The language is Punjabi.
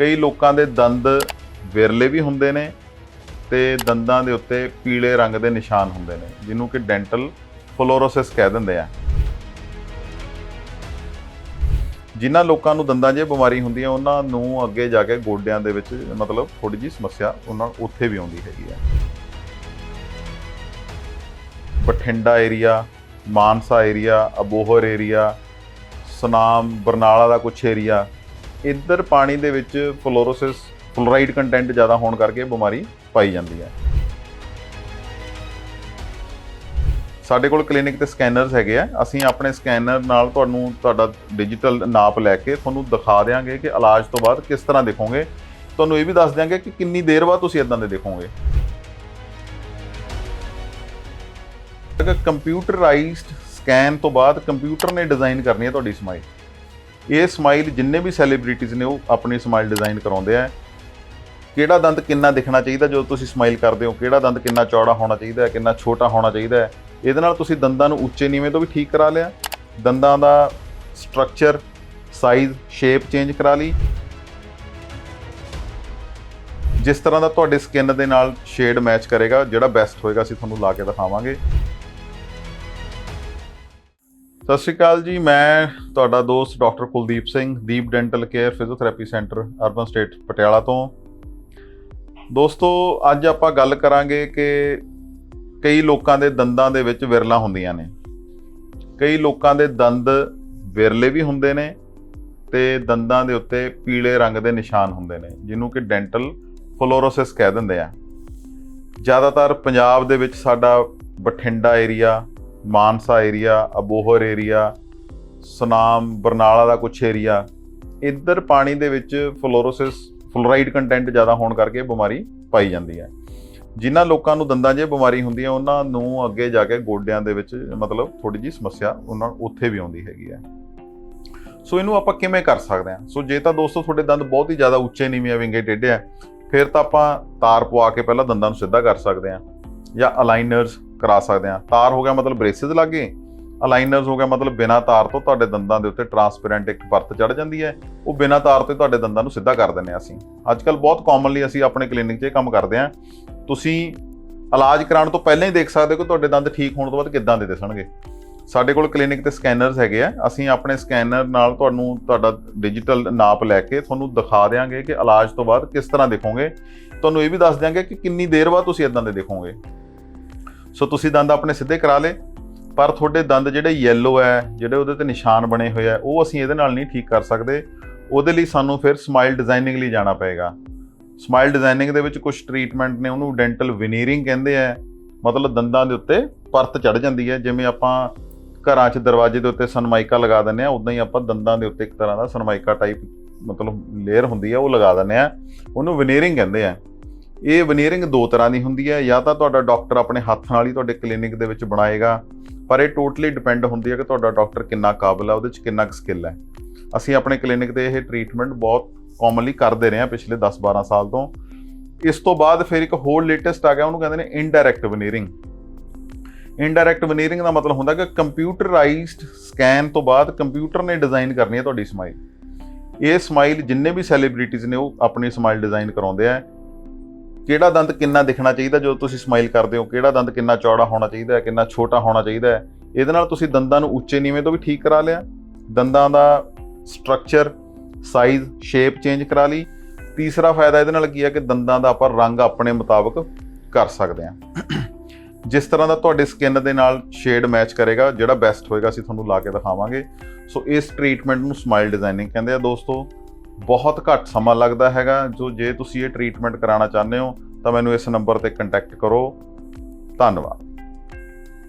ਕਈ ਲੋਕਾਂ ਦੇ ਦੰਦ ਵਿਰਲੇ ਵੀ ਹੁੰਦੇ ਨੇ ਤੇ ਦੰਦਾਂ ਦੇ ਉੱਤੇ ਪੀਲੇ ਰੰਗ ਦੇ ਨਿਸ਼ਾਨ ਹੁੰਦੇ ਨੇ, ਜਿਹਨੂੰ ਕਿ ਡੈਂਟਲ ਫਲੋਰੋਸਿਸ ਕਹਿ ਦਿੰਦੇ ਆ। ਜਿਨ੍ਹਾਂ ਲੋਕਾਂ ਨੂੰ ਦੰਦਾਂ 'ਚ ਬਿਮਾਰੀ ਹੁੰਦੀ ਹੈ ਉਹਨਾਂ ਨੂੰ ਅੱਗੇ ਜਾ ਕੇ ਗੋਡਿਆਂ ਦੇ ਵਿੱਚ ਮਤਲਬ ਥੋੜੀ ਜਿਹੀ ਸਮੱਸਿਆ ਉਹਨਾਂ ਉੱਥੇ ਵੀ ਆਉਂਦੀ ਹੈਗੀ ਆ। Bathinda area, Mansa area, Abohar area, Sunam, Barnala ਦਾ ਕੁਛ ਏਰੀਆ ਇੱਧਰ ਪਾਣੀ ਦੇ ਵਿੱਚ ਫਲੋਰੋਸਿਸ, ਫਲੋਰਾਈਡ ਕੰਟੈਂਟ ਜ਼ਿਆਦਾ ਹੋਣ ਕਰਕੇ ਬਿਮਾਰੀ ਪਾਈ ਜਾਂਦੀ ਹੈ। ਸਾਡੇ ਕੋਲ ਕਲੀਨਿਕ ਤੇ ਸਕੈਨਰਸ ਹੈਗੇ ਆ। ਅਸੀਂ ਆਪਣੇ ਸਕੈਨਰ ਨਾਲ ਤੁਹਾਨੂੰ ਤੁਹਾਡਾ ਡਿਜੀਟਲ ਨਾਪ ਲੈ ਕੇ ਤੁਹਾਨੂੰ ਦਿਖਾ ਦੇਵਾਂਗੇ ਕਿ ਇਲਾਜ ਤੋਂ ਬਾਅਦ ਕਿਸ ਤਰ੍ਹਾਂ ਦੇਖੋਗੇ। ਤੁਹਾਨੂੰ ਇਹ ਵੀ ਦੱਸ ਦਿਆਂਗੇ ਕਿ ਕਿੰਨੀ ਦੇਰ ਬਾਅਦ ਤੁਸੀਂ ਇਦਾਂ ਦੇ ਦੇਖੋਗੇ। ਕੰਪਿਊਟਰਾਈਜ਼ਡ ਸਕੈਨ ਤੋਂ ਬਾਅਦ ਕੰਪਿਊਟਰ ਨੇ ਡਿਜ਼ਾਈਨ ਕਰਨੀ ਹੈ ਤੁਹਾਡੀ ਸਮਾਈਲ ਇਹ ਸਮਾਈਲ ਜਿੰਨੇ ਵੀ ਸੈਲੀਬ੍ਰਿਟੀਜ਼ ਨੇ ਉਹ ਆਪਣੀ ਸਮਾਈਲ ਡਿਜ਼ਾਈਨ ਕਰਾਉਂਦੇ ਆ। ਕਿਹੜਾ ਦੰਦ ਕਿੰਨਾ ਦਿਖਣਾ ਚਾਹੀਦਾ ਜਦੋਂ ਤੁਸੀਂ ਸਮਾਈਲ ਕਰਦੇ ਹੋ? ਕਿਹੜਾ ਦੰਦ ਕਿੰਨਾ ਚੌੜਾ ਹੋਣਾ ਚਾਹੀਦਾ ਹੈ, ਕਿੰਨਾ ਛੋਟਾ ਹੋਣਾ ਚਾਹੀਦਾ ਹੈ? ਇਹਦੇ ਨਾਲ ਤੁਸੀਂ ਦੰਦਾਂ ਨੂੰ ਉੱਚੇ ਨੀਵੇਂ ਤੋਂ ਵੀ ਠੀਕ ਕਰਾ ਲਿਆ। ਦੰਦਾਂ ਦਾ ਸਟਰਕਚਰ ਸਾਈਜ਼ ਸ਼ੇਪ ਚੇਂਜ ਕਰਾ ਲਈ। ਜਿਸ ਤਰ੍ਹਾਂ ਦਾ ਤੁਹਾਡੇ ਸਕਿਨ ਦੇ ਨਾਲ ਸ਼ੇਡ ਮੈਚ ਕਰੇਗਾ, ਜਿਹੜਾ ਬੈਸਟ ਹੋਏਗਾ, ਅਸੀਂ ਤੁਹਾਨੂੰ ਲਾ ਕੇ ਦਿਖਾਵਾਂਗੇ। ਸਤਿ ਸ਼੍ਰੀ ਅਕਾਲ ਜੀ, ਮੈਂ ਤੁਹਾਡਾ ਦੋਸਤ doctor Kuldeep Singh, Deep dental care physiotherapy centre, urban estate, Patiala ਤੋਂ। ਦੋਸਤੋ, ਅੱਜ ਆਪਾਂ ਗੱਲ ਕਰਾਂਗੇ ਕਿ ਕਈ ਲੋਕਾਂ ਦੇ ਦੰਦਾਂ ਦੇ ਵਿੱਚ ਵਿਰਲਾ ਹੁੰਦੀਆਂ ਨੇ। ਕਈ ਲੋਕਾਂ ਦੇ ਦੰਦ ਵਿਰਲੇ ਵੀ ਹੁੰਦੇ ਨੇ ਤੇ ਦੰਦਾਂ ਦੇ ਉੱਤੇ ਪੀਲੇ ਰੰਗ ਦੇ ਨਿਸ਼ਾਨ ਹੁੰਦੇ ਨੇ, ਜਿਹਨੂੰ ਕਿ ਡੈਂਟਲ ਫਲੋਰੋਸਿਸ ਕਹਿ ਦਿੰਦੇ ਆ। ਜ਼ਿਆਦਾਤਰ ਪੰਜਾਬ ਦੇ ਵਿੱਚ ਸਾਡਾ Bathinda area Mansa area Abohar area Sunam, Barnala ਦਾ ਕੁਛ ਏਰੀਆ ਇੱਧਰ ਪਾਣੀ ਦੇ ਵਿੱਚ ਫਲੋਰੋਸਿਸ, ਫਲੋਰਾਈਡ ਕੰਟੈਂਟ ਜ਼ਿਆਦਾ ਹੋਣ ਕਰਕੇ ਬਿਮਾਰੀ ਪਾਈ ਜਾਂਦੀ ਹੈ। ਜਿਨ੍ਹਾਂ ਲੋਕਾਂ ਨੂੰ ਦੰਦਾਂ 'ਚ ਬਿਮਾਰੀ ਹੁੰਦੀ ਹੈ ਉਹਨਾਂ ਨੂੰ ਅੱਗੇ ਜਾ ਕੇ ਗੋਡਿਆਂ ਦੇ ਵਿੱਚ ਮਤਲਬ ਥੋੜੀ ਜਿਹੀ ਸਮੱਸਿਆ ਉਹਨਾਂ ਉੱਥੇ ਵੀ ਆਉਂਦੀ ਹੈਗੀ ਹੈ। ਸੋ ਇਹਨੂੰ ਆਪਾਂ ਕਿਵੇਂ ਕਰ ਸਕਦੇ ਹਾਂ? ਸੋ ਜੇ ਤਾਂ ਦੋਸਤੋ ਤੁਹਾਡੇ ਦੰਦ ਬਹੁਤ ਹੀ ਜ਼ਿਆਦਾ ਉੱਚੇ ਨੀਵੇਂ ਵਿੰਗੇ ਟੇਢੇ ਆ, ਫਿਰ ਤਾਂ ਆਪਾਂ ਤਾਰ ਪਵਾ ਕੇ ਪਹਿਲਾਂ ਦੰਦਾਂ ਨੂੰ ਸਿੱਧਾ ਕਰ ਸਕਦੇ ਹਾਂ। ਜਾਂ ਅਲਾਈਨਰਸ ਕਰਾ ਸਕਦੇ ਹਾਂ। ਤਾਰ ਹੋ ਗਿਆ ਮਤਲਬ ਬ੍ਰੇਸਿਸ ਗਏ ਅਲਾਈਨਰਸ ਹੋ ਗਿਆ ਮਤਲਬ ਬਿਨਾਂ ਤਾਰ ਤੋਂ ਤੁਹਾਡੇ ਦੰਦਾਂ ਦੇ ਉੱਤੇ ਟਰਾਂਸਪੇਰੈਂਟ ਇੱਕ ਪਰਤ ਚੜ ਜਾਂਦੀ ਹੈ। ਉਹ ਬਿਨਾਂ ਤਾਰ ਤੋਂ ਤੁਹਾਡੇ ਦੰਦਾਂ ਨੂੰ ਸਿੱਧਾ ਕਰ ਦਿੰਦੇ ਹਾਂ ਅਸੀਂ। ਅੱਜ ਕੱਲ ਬਹੁਤ ਕਾਮਨਲੀ ਅਸੀਂ ਆਪਣੇ ਕਲੀਨਿਕ 'ਚ ਇਹ ਕੰਮ ਕਰਦੇ ਹਾਂ। ਤੁਸੀਂ ਇਲਾਜ ਕਰਾਉਣ ਤੋਂ ਪਹਿਲਾਂ ਹੀ ਦੇਖ ਸਕਦੇ ਹੋ ਕਿ ਤੁਹਾਡੇ ਦੰਦ ਠੀਕ ਹੋਣ ਤੋਂ ਬਾਅਦ ਕਿੱਦਾਂ ਦੇ ਦਿਸਣਗੇ। ਸਾਡੇ ਕੋਲ ਕਲੀਨਿਕ ਤੇ ਸਕੈਨਰਸ ਹੈਗੇ ਆ। ਅਸੀਂ ਆਪਣੇ ਸਕੈਨਰ ਨਾਲ ਤੁਹਾਨੂੰ ਤੁਹਾਡਾ ਡਿਜੀਟਲ ਨਾਪ ਲੈ ਕੇ ਤੁਹਾਨੂੰ ਦਿਖਾ ਦੇਵਾਂਗੇ ਕਿ ਇਲਾਜ ਤੋਂ ਬਾਅਦ ਕਿਸ ਤਰ੍ਹਾਂ ਦਿਖੋਗੇ। ਤੁਹਾਨੂੰ ਇਹ ਵੀ ਦੱਸ ਦਿਆਂਗੇ ਕਿ ਕਿੰਨੀ ਦੇਰ ਬਾਅਦ ਤੁਸੀਂ ਇਦਾਂ ਦੇ ਦਿਖੋਗੇ। ਸੋ ਤੁਸੀਂ ਦੰਦ ਆਪਣੇ ਸਿੱਧੇ ਕਰਾ ਲੇ ਪਰ ਤੁਹਾਡੇ ਦੰਦ ਜਿਹੜੇ ਯੈਲੋ ਹੈ, ਜਿਹੜੇ ਉਹਦੇ ਤੇ ਨਿਸ਼ਾਨ ਬਣੇ ਹੋਏ ਆ ਉਹ ਅਸੀਂ ਇਹਦੇ ਨਾਲ ਨਹੀਂ ਠੀਕ ਕਰ ਸਕਦੇ। ਉਹਦੇ ਲਈ ਸਾਨੂੰ ਫਿਰ ਸਮਾਈਲ ਡਿਜ਼ਾਈਨਿੰਗ ਲਈ ਜਾਣਾ ਪਏਗਾ। ਸਮਾਈਲ ਡਿਜ਼ਾਈਨਿੰਗ ਦੇ ਵਿੱਚ ਕੁਝ ਟ੍ਰੀਟਮੈਂਟ ਨੇ, ਉਹਨੂੰ ਡੈਂਟਲ ਵਿਨੀਰਿੰਗ ਕਹਿੰਦੇ ਆ ਮਤਲਬ ਦੰਦਾਂ ਦੇ ਉੱਤੇ ਪਰਤ ਚੜ ਜਾਂਦੀ ਹੈ, ਜਿਵੇਂ ਆਪਾਂ ਘਰਾਂ 'ਚ ਦਰਵਾਜ਼ੇ ਦੇ ਉੱਤੇ ਸਨਮਾਈਕਾ ਲਗਾ ਦਿੰਦੇ ਆ ਉਦਾਂ ਹੀ ਆਪਾਂ ਦੰਦਾਂ ਦੇ ਉੱਤੇ ਇੱਕ ਤਰ੍ਹਾਂ ਦਾ ਸਨਮਾਈਕਾ ਟਾਈਪ ਮਤਲਬ ਲੇਅਰ ਹੁੰਦੀ ਆ ਉਹ ਲਗਾ ਦਿੰਦੇ ਆ ਉਹਨੂੰ ਵਿਨੀਰਿੰਗ ਕਹਿੰਦੇ ਆ ਇਹ ਵਨੀਅਰਿੰਗ ਦੋ ਤਰ੍ਹਾਂ ਦੀ ਹੁੰਦੀ ਹੈ। ਜਾਂ ਤਾਂ ਤੁਹਾਡਾ ਡਾਕਟਰ ਆਪਣੇ ਹੱਥ ਨਾਲ ਹੀ ਤੁਹਾਡੇ ਕਲੀਨਿਕ ਦੇ ਵਿੱਚ ਬਣਾਏਗਾ, ਪਰ ਇਹ ਟੋਟਲੀ ਡਿਪੈਂਡ ਹੁੰਦੀ ਹੈ ਕਿ ਤੁਹਾਡਾ ਡਾਕਟਰ ਕਿੰਨਾ ਕਾਬਲ ਹੈ, ਉਹਦੇ 'ਚ ਕਿੰਨਾ ਕੁ ਸਕਿੱਲ ਹੈ। ਅਸੀਂ ਆਪਣੇ ਕਲੀਨਿਕ ਤੇ ਇਹ ਟ੍ਰੀਟਮੈਂਟ ਬਹੁਤ ਕਾਮਨਲੀ ਕਰਦੇ ਰਹੇ ਹਾਂ ਪਿਛਲੇ 10-12 ਸਾਲ ਤੋਂ। ਇਸ ਤੋਂ ਬਾਅਦ ਫਿਰ ਇੱਕ ਹੋਰ ਲੇਟੈਸਟ ਆ ਗਿਆ, ਉਹਨੂੰ ਕਹਿੰਦੇ ਨੇ ਇਨਡਾਇਰੈਕਟ ਵਨੀਅਰਿੰਗ ਇਨਡਾਇਰੈਕਟ ਵਨੀਅਰਿੰਗ ਦਾ ਮਤਲਬ ਹੁੰਦਾ ਕਿ ਕੰਪਿਊਟਰਾਈਜ਼ਡ ਸਕੈਨ ਤੋਂ ਬਾਅਦ ਕੰਪਿਊਟਰ ਨੇ ਡਿਜ਼ਾਈਨ ਕਰਨੀ ਹੈ ਤੁਹਾਡੀ ਸਮਾਈਲ ਇਹ ਸਮਾਈਲ ਜਿੰਨੇ ਵੀ ਸੈਲੀਬ੍ਰਿਟੀਜ਼ ਨੇ, ਉਹ ਆਪਣੀ ਸਮਾਈਲ ਡਿਜ਼ਾਈਨ ਕਰਾਉਂਦੇ ਆ। ਕਿਹੜਾ ਦੰਦ ਕਿੰਨਾ ਦਿਖਣਾ ਚਾਹੀਦਾ ਜਦੋਂ ਤੁਸੀਂ ਸਮਾਈਲ ਕਰਦੇ ਹੋ? ਕਿਹੜਾ ਦੰਦ ਕਿੰਨਾ ਚੌੜਾ ਹੋਣਾ ਚਾਹੀਦਾ ਹੈ, ਕਿੰਨਾ ਛੋਟਾ ਹੋਣਾ ਚਾਹੀਦਾ ਹੈ? ਇਹਦੇ ਨਾਲ ਤੁਸੀਂ ਦੰਦਾਂ ਨੂੰ ਉੱਚੇ ਨੀਵੇਂ ਤੋਂ ਵੀ ਠੀਕ ਕਰਾ ਲਿਆ। ਦੰਦਾਂ ਦਾ ਸਟਰਕਚਰ ਸਾਈਜ਼ ਸ਼ੇਪ ਚੇਂਜ ਕਰਾ ਲਈ। ਤੀਸਰਾ ਫਾਇਦਾ ਇਹਦੇ ਨਾਲ ਕੀ ਹੈ ਕਿ ਦੰਦਾਂ ਦਾ ਆਪਾਂ ਰੰਗ ਆਪਣੇ ਮੁਤਾਬਕ ਕਰ ਸਕਦੇ ਹਾਂ। ਜਿਸ ਤਰ੍ਹਾਂ ਦਾ ਤੁਹਾਡੇ ਸਕਿਨ ਦੇ ਨਾਲ ਸ਼ੇਡ ਮੈਚ ਕਰੇਗਾ, ਜਿਹੜਾ ਬੈਸਟ ਹੋਏਗਾ, ਅਸੀਂ ਤੁਹਾਨੂੰ ਲਾ ਕੇ ਦਿਖਾਵਾਂਗੇ। ਸੋ ਇਸ ਟ੍ਰੀਟਮੈਂਟ ਨੂੰ ਸਮਾਈਲ ਡਿਜ਼ਾਈਨਿੰਗ ਕਹਿੰਦੇ ਆ ਦੋਸਤੋ। ਬਹੁਤ ਘੱਟ ਸਮਾਂ ਲੱਗਦਾ ਹੈਗਾ, ਜੋ ਜੇ ਤੁਸੀਂ ਇਹ ਟ੍ਰੀਟਮੈਂਟ ਕਰਾਉਣਾ ਚਾਹੁੰਦੇ ਹੋ, ਤਾਂ ਮੈਨੂੰ ਇਸ ਨੰਬਰ ਤੇ ਕੰਟੈਕਟ ਕਰੋ। ਧੰਨਵਾਦ।